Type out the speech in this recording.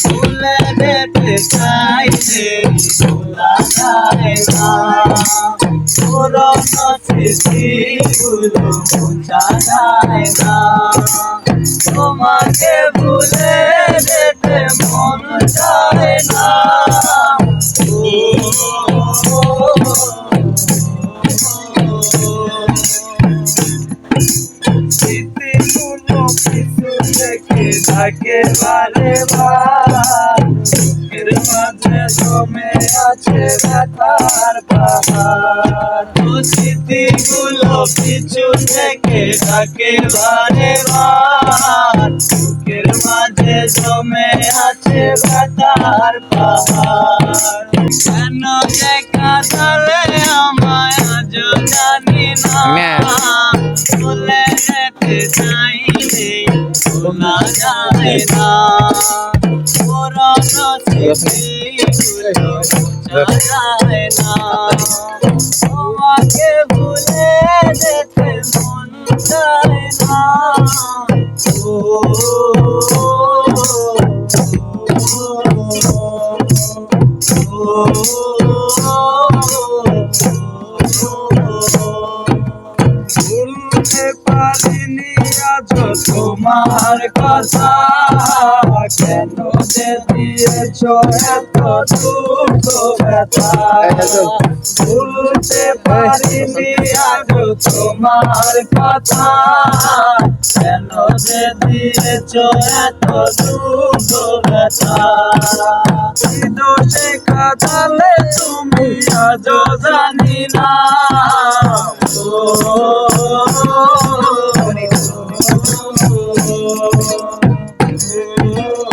ভুলে যেতে চাইলে ভোলা যায় না পুরনো স্মৃতিগুলো তোমাকে ভুলে যেতে মন চায় না। থেকে থাকে বারে বার বুকের মাঝে জমে আছে ব্যথার পাহাড় ও স্মৃতিগুলো পিছু থেকে থাকে বারে বার বুকের মাঝে জমে আছে ব্যথার পাহাড় কেন দেখা তালে আমায় আজ জানি না ভুলে যেতে চাইলে ভোলা যায় না পুরনো স্মৃতিগুলো বোঝা যায় না তোমাকে মন ভুলতে তোমার কথা। কেন যে দিয়েছ এত দুঃখ ব্যথা? ভুলতে পারিনি আজ তোমার কথা। কেন যে দিয়েছ এত দুঃখ তুমি আজও জানি না। 啊。